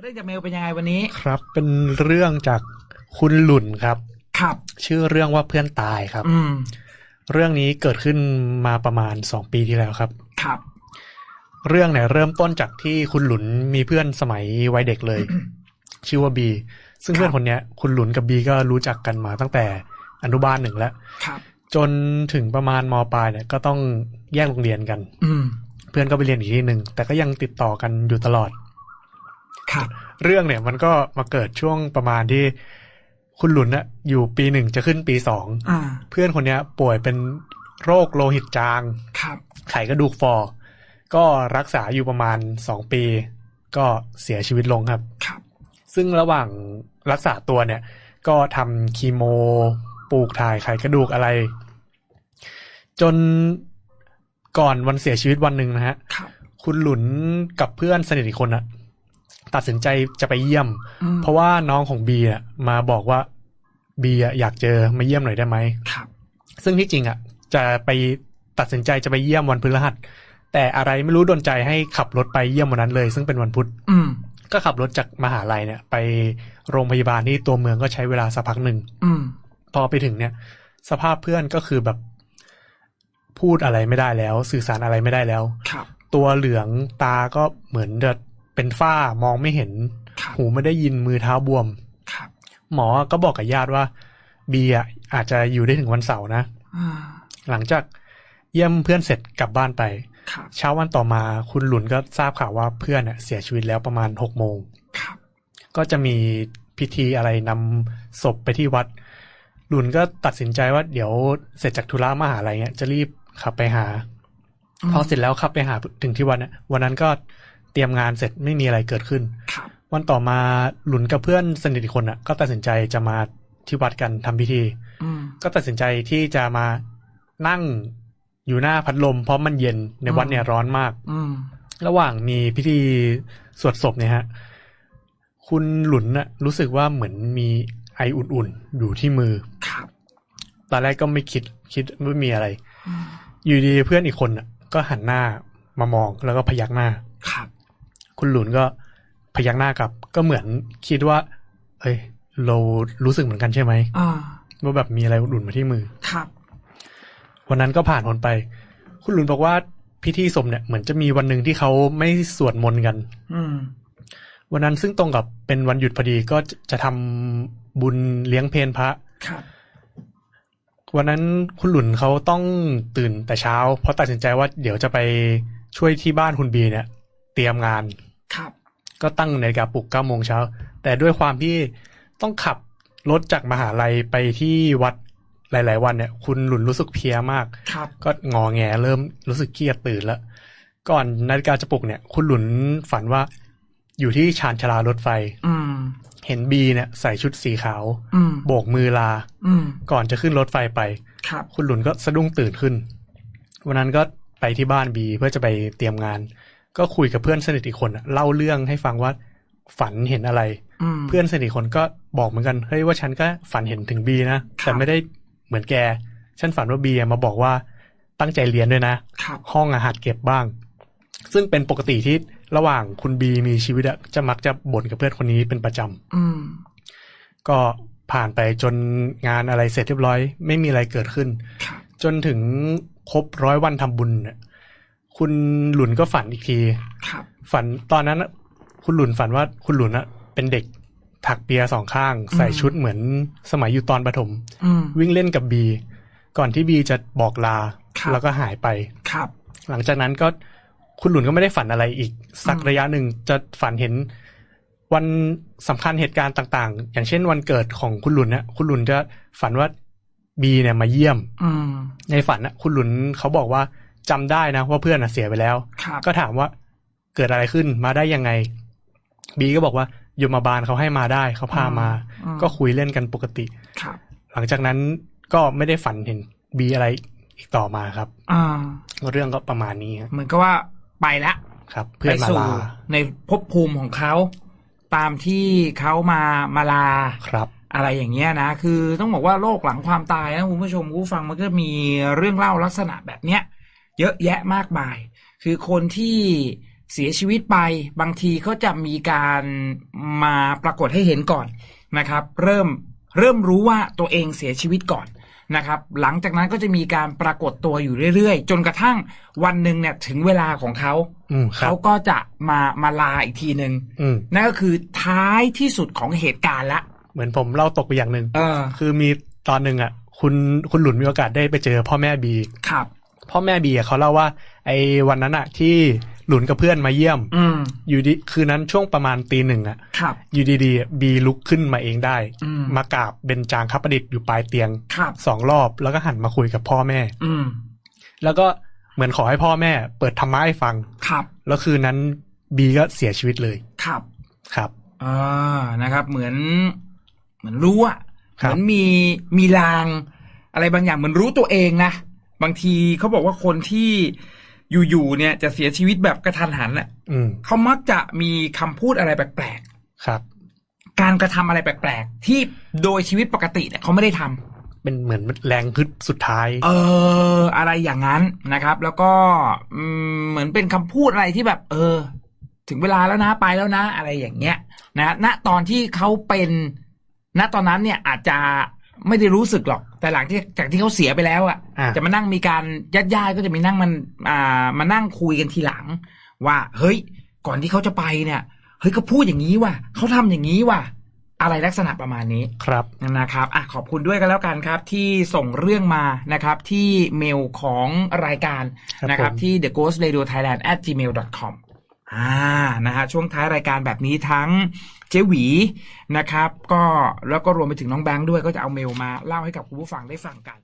เรื่องจากเมลเป็นยังไงวันนี้ ครับ เป็นเรื่องจากคุณหลุนครับ ครับ ชื่อเรื่องว่าเพื่อนตายครับ อืม เรื่องนี้เกิดขึ้นมาประมาณสองปีที่แล้วครับ ครับ เรื่องเนี่ยเริ่มต้นจากที่คุณหลุนมีเพื่อนสมัยวัยเด็กเลย ชื่อว่าบี ซึ่งเพื่อนคนเนี้ย คุณหลุนกับบีก็รู้จักกันมาตั้งแต่อนุบาลหนึ่งแล้วครับ จนถึงประมาณมปลายเนี่ยก็ต้องแยกโรงเรียนกัน อืม เพื่อนก็ไปเรียนอีกที่หนึ่งแต่ก็ยังติดต่อกันอยู่ตลอดครับ เรื่องเนี่ยมันก็มาเกิดช่วงประมาณที่คุณหลุนน่ะอยู่ปีหนึ่งจะขึ้นปีสองอ่าเพื่อนคนเนี้ยป่วยเป็นโรคโลหิตจางครับไขกระดูกฟอก็รักษาอยู่ประมาณสองปี ก็เสียชีวิตลงครับครับ ซึ่งระหว่างรักษาตัวเนี่ย ก็ทำคีโมปลูกถ่ายไขกระดูกอะไร จนก่อนวันเสียชีวิตวันหนึ่งนะฮะครับคุณหลุนกับเพื่อนสนิทอีกคนอะ ตัดสินใจจะไปเยี่ยมอืมเพราะว่าน้องของบีอะมาบอกว่าบีอะอยากเจอมาเยี่ยมหน่อยได้ไหมครับ ซึ่งที่จริงอะจะไปตัดสินใจจะไปเยี่ยมวันพฤหัส แต่อะไรไม่รู้ดนใจให้ขับรถไปเยี่ยมวันนั้นเลย ซึ่งเป็นวันพุธอืมก็ขับรถจากมหาลัยเนี่ย ไปโรงพยาบาลที่ตัวเมืองก็ใช้เวลาสักพักหนึ่งอืมพอไปถึงเนี่ย สภาพเพื่อนก็คือแบบพูดอะไรไม่ได้แล้ว สื่อสารอะไรไม่ได้แล้ว ครับ ตัวเหลืองตาก็เหมือนจะ เป็นฝ้ามองไม่เห็นครับหูไม่ได้ยินมือเท้าบวมครับหมอก็บอกกับญาติว่าบีอะอาจจะอยู่ได้ถึงวันเสาร์นะอ่าหลังจากเยี่ยมเพื่อนเสร็จกลับบ้านไปครับเช้าวันต่อมาคุณหลุนก็ทราบข่าวว่าเพื่อนเน่ยเสียชีวิตแล้วประมาณหกโมงครับก็จะมีพิธีอะไรนำศพไปที่วัด หลุนก็ตัดสินใจว่าเดี๋ยวเสร็จจากธุระมหาลัยเนี่ยจะรีบขับไปหาพอเสร็จแล้วขับไปหาถึงที่วัดเนี่ยวันนั้นก็ เตรียมงานเสร็จไม่มีอะไรเกิดขึ้นครับวันต่อมาหลุนกับเพื่อนสนิทอีกคนอะ ก็ตัดสินใจจะมาที่วัดกันทำพิธีอืมก็ตัดสินใจที่จะมานั่งอยู่หน้าพัดลม เพราะมันเย็นในวัดเนี่ยร้อนมากอืมระหว่างมีพิธีสวดศพเนี่ยฮะ คุณหลุนน่ะ รู้สึกว่าเหมือนมีไออุ่นๆ อยู่ที่มือครับตอนแรกก็ไม่คิดคิดว่ามีอะไรอืมอยู่ดีเพื่อนอีกคนน่ะ ก็หันหน้ามามองแล้วก็พยักหน้า ครับคุณหลุนก็พยักหน้ากลับ ก็เหมือนคิดว่า เอ้ย เรารู้สึกเหมือนกันใช่ไหมอ่าว่าแบบมีอะไรอุ่นๆมาที่มือครับ วันนั้นก็ผ่านพ้นไป คุณหลุนบอกว่าพิธีศพเนี่ยเหมือนจะมีวันหนึ่งที่เขาไม่สวดมนต์กัน อืมวันนั้นซึ่งตรงกับเป็นวันหยุดพอดีก็จะจะทำบุญเลี้ยงเพลพระครับวันนั้นคุณหลุนเขาต้องตื่นแต่เช้า เพราะตัดสินใจว่าเดี๋ยวจะไปช่วยที่บ้านคุณบีเนี่ย เตรียมงาน ครับ ก็ตั้งนาฬิกาปลุกเก้าโมงเช้า แต่ด้วยความที่ต้องขับรถจากมหาลัยไปที่วัดหลาย ๆ วันเนี่ย คุณหลุนรู้สึกเพลียมากครับก็งอแงเริ่มรู้สึกเครียดตื่นแล้ว ก่อนนาฬิกาจะปลุกเนี่ย คุณหลุนฝันว่าอยู่ที่ชานชาลารถไฟ อืมเห็นบีเนี่ยใส่ชุดสีขาวอืมโบกมือลาอืมก่อนจะขึ้นรถไฟไปครับคุณหลุนก็สะดุ้งตื่นขึ้น วันนั้นก็ไปที่บ้านบีเพื่อจะไปเตรียมงาน ก็คุยกับเพื่อนสนิทอีกคนอะเล่าเรื่องให้ฟังว่าฝันเห็นอะไรอืมเพื่อนสนิทคนก็บอกเหมือนกันเฮ้ยว่าฉันก็ฝันเห็นถึงบีนะครับแต่ไม่ได้เหมือนแก ฉันฝันว่าบีอะมาบอกว่าตั้งใจเรียนด้วยนะครับห้องอาหารเก็บบ้าง ซึ่งเป็นปกติที่ระหว่างคุณบีมีชีวิตอะจะมักจะบ่นกับเพื่อนคนนี้เป็นประจำอืมก็ผ่านไปจนงานอะไรเสร็จเรียบร้อย ไม่มีอะไรเกิดขึ้นครับจนถึงครบร้อยวันทำบุญเนี่ย คุณหลุนก็ฝันอีกที ครับ ฝันตอนนั้นน่ะคุณหลุนฝันว่าคุณหลุนอะเป็นเด็กถักเปียสองข้าง ใส่ชุดเหมือนสมัยอยู่ตอนประถมอืมวิ่งเล่นกับบี ก่อนที่บีจะบอกลาครับแล้วก็หายไปครับ หลังจากนั้นก็คุณหลุนก็ไม่ได้ฝันอะไรอีก สักอืมระยะหนึ่งจะฝันเห็นวันสำคัญเหตุการณ์ต่าง ๆ อย่างเช่นวันเกิดของคุณหลุนเนี่ยคุณหลุนจะฝันว่าบีเนี่ยมาเยี่ยมอืมในฝันนะคุณหลุนเขาบอกว่า จำได้นะว่าเพื่อนน่ะเสียไปแล้วครับก็ถามว่าเกิดอะไรขึ้นมาได้ยังไง บีก็บอกว่าโยมบาลเขาให้มาได้เขาพามาอืมก็คุยเล่นกันปกติครับหลังจากนั้นก็ไม่ได้ฝันเห็นบีอะไรอีกต่อมาครับอ่าเรื่องก็ประมาณนี้ครับเหมือนกับว่าไปละครับ เพื่อนไปมาสู่ลาในภพภูมิของเขา ตามที่เขามามาลาครับอะไรอย่างเงี้ยนะ คือต้องบอกว่าโลกหลังความตายนะคุณผู้ชมคุณผู้ฟังมันก็มีเรื่องเล่าลักษณะแบบเนี้ย เยอะแยะมากมาย คือคนที่เสียชีวิตไปบางทีก็จะมีการมาปรากฏให้เห็นก่อนนะครับ เริ่มเริ่มรู้ว่าตัวเองเสียชีวิตก่อนนะครับ หลังจากนั้นก็จะมีการปรากฏตัวอยู่เรื่อยๆ จนกระทั่งวันหนึ่งเนี่ยถึงเวลาของเขาอืมครับเขาก็จะมามาลาอีกทีหนึ่งอืมนั่นก็คือท้ายที่สุดของเหตุการณ์ละ เหมือนผมเล่าตกไปอย่างหนึ่งเออคือมีตอนหนึ่งอะ คุณคุณหลุนมีโอกาสได้ไปเจอพ่อแม่บีครับ พ่อแม่บีอะเขาเล่าว่า ไอ้วันนั้นอะที่หลุนกับเพื่อนมาเยี่ยม อืม อยู่ดีคืนนั้นช่วงประมาณตีหนึ่งอะครับ อยู่ดีๆบีลุกขึ้นมาเองได้ อืม มากราบเบญจางคประดิษฐ์อยู่ปลายเตียงครับ สองรอบแล้วก็หันมาคุยกับพ่อแม่ อืม แล้วก็เหมือนขอให้พ่อแม่ เปิดธรรมะให้ฟัง ครับ แล้วคืนนั้นบีก็เสียชีวิตเลยครับ ครับ อ่า นะครับ เหมือน เหมือนรู้อะคเหรับ มือนมี มีลาง อะไรบางอย่าง เหมือนรู้ตัวเองนะ บางทีเขาบอกว่าคนที่อยู่ๆเนี่ยจะเสียชีวิตแบบกระทันหันน่ะอืมเขามักจะมีคำพูดอะไรแปลกครับๆการกระทำอะไรแปลกๆที่โดยชีวิตปกติเนี่ยเขาไม่ได้ทำเป็นเหมือนแรงฮึดสุดท้าย เออ อะไรอย่างนั้นนะครับ แล้วก็อืมเหมือนเป็นคำพูดอะไรที่แบบ เออ ถึงเวลาแล้วนะไปแล้วนะ อะไรอย่างเงี้ย นะณตอนที่เขาเป็นณตอนนั้นเนี่ยอาจจะไม่ได้รู้สึกหรอก แต่หลังที่จากที่เขาเสียไปแล้วอะอ่าจะมานั่งมีการญาติญาติๆก็จะมีนั่งมันอ่ามานั่งคุยกันทีหลัง ว่าเฮ้ย ก่อนที่เขาจะไปเนี่ยเฮ้ยเขาพูดอย่างนี้ว่ะเขาทำอย่างนี้ว่ะอะไรลักษณะประมาณนี้ครับนะครับอะขอบคุณด้วยกันแล้วกันครับ ที่ส่งเรื่องมานะครับ ที่เมลของรายการครับนะครับผมที่ the ghost radio thailand at gmail com อ่านะฮะช่วงท้ายรายการแบบนี้ทั้งเจหวีนะครับ ก็แล้วก็รวมไปถึงน้องแบงค์ด้วยก็จะเอาเมลมาเล่าให้กับคุณผู้ฟังได้ฟังกัน